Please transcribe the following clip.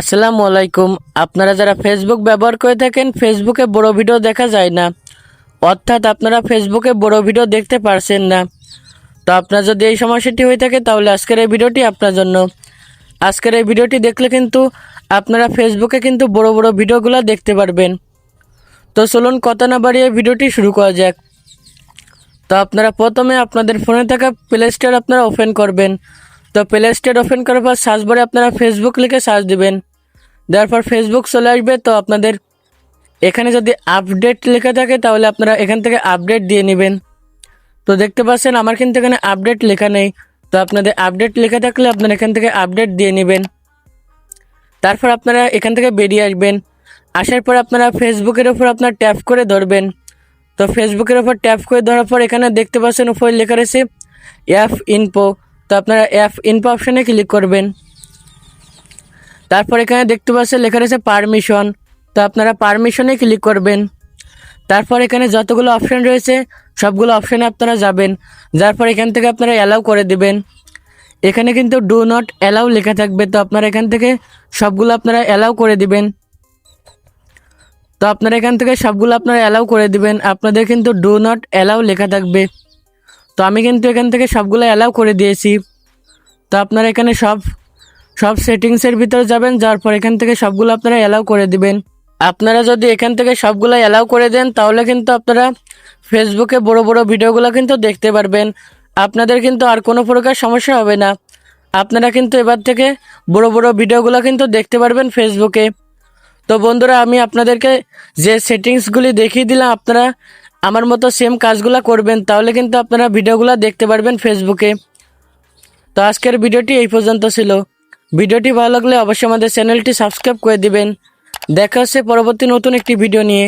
আসসালামু আলাইকুম। আপনারা যারা ফেসবুক ব্যবহার করে থাকেন ফেসবুকে বড় ভিডিও দেখা যায় না। অর্থাৎ আপনারা ফেসবুকে বড় ভিডিও দেখতে পারছেন না। তো আপনার যদি এই সমস্যাটি হয়ে থাকে, তাহলে আজকের এই ভিডিওটি আপনার জন্য। আজকের এই ভিডিওটি দেখলে কিন্তু আপনারা ফেসবুকে কিন্তু বড় বড় ভিডিওগুলো দেখতে পারবেন। তো চলুন কথা না বাড়িয়ে ভিডিওটি শুরু করা যাক। তো আপনারা প্রথমে আপনাদের ফোনে থাকা প্লে স্টোর আপনারা ওপেন করবেন। তো প্লে স্টোর ওপেন করার পর সার্চ বারে আপনারা ফেসবুক লিখে সার্চ দিবেন। দেওয়ার পর ফেসবুক চলে আসবে, তো আপনাদের এখানে যদি আপডেট লেখা থাকে, তাহলে আপনারা এখান থেকে আপডেট দিয়ে নেবেন। তো দেখতে পাচ্ছেন, আমার কিন্তু এখানে আপডেট লেখা নেই। তো আপনাদের আপডেট লেখা থাকলে আপনারা এখান থেকে আপডেট দিয়ে নেবেন। তারপর আপনারা এখান থেকে বেরিয়ে আসবেন। আসার পর আপনারা ফেসবুকের ওপর আপনার ট্যাপ করে ধরবেন। তো ফেসবুকের ওপর ট্যাপ করে ধরার পর এখানে দেখতে পাচ্ছেন, উপরে লেখা রয়েছে অ্যাপ ইনপো আপনারা অ্যাপ ইনপো অপশানে ক্লিক করবেন। তারপর এখানে দেখতে পাচ্ছেন লেখা রয়েছে পারমিশন তো আপনারা পারমিশনে ক্লিক করবেন। তারপর এখানে যতগুলো অপশান রয়েছে, সবগুলো অপশানে আপনারা যাবেন। যার পর এখান থেকে আপনারা অ্যালাউ করে দিবেন। এখানে কিন্তু ডু নট অ্যালাউ লেখা থাকবে, তো আপনারা এখান থেকে সবগুলো আপনারা অ্যালাউ করে দিবেন। তো আপনারা এখান থেকে সবগুলো আপনারা অ্যালাউ করে দিবেন। আপনাদের কিন্তু ডু নট অ্যালাউ লেখা থাকবে। তো আমি কিন্তু এখান থেকে সবগুলো অ্যালাউ করে দিয়েছি। তো আপনারা এখানে সব সব সেটিংসের ভিতরে যাবেন যার পর এখান থেকে সবগুলো আপনারা অ্যালাউ করে দিবেন। আপনারা যদি এখান থেকে সবগুলো অ্যালাউ করে দেন, তাহলে কিন্তু আপনারা ফেসবুকে বড় বড় ভিডিওগুলো কিন্তু দেখতে পারবেন। আপনাদের কিন্তু আর কোনো প্রকার সমস্যা হবে না। আপনারা কিন্তু এবার থেকে বড় বড় ভিডিওগুলো কিন্তু দেখতে পারবেন ফেসবুকে তো বন্ধুরা, আমি আপনাদেরকে যে সেটিংসগুলি দেখিয়ে দিলাম, আপনারা আমার মতো সেম কাজগুলো করবেন, তাহলে কিন্তু আপনারা ভিডিওগুলো দেখতে পারবেন ফেসবুকে তো আজকের ভিডিওটি এই পর্যন্ত ছিল। ভিডিওটি ভালো লাগলে অবশ্যই আমাদের চ্যানেলটি সাবস্ক্রাইব করে দিবেন। দেখা হচ্ছে পরবর্তী নতুন একটি ভিডিও নিয়ে।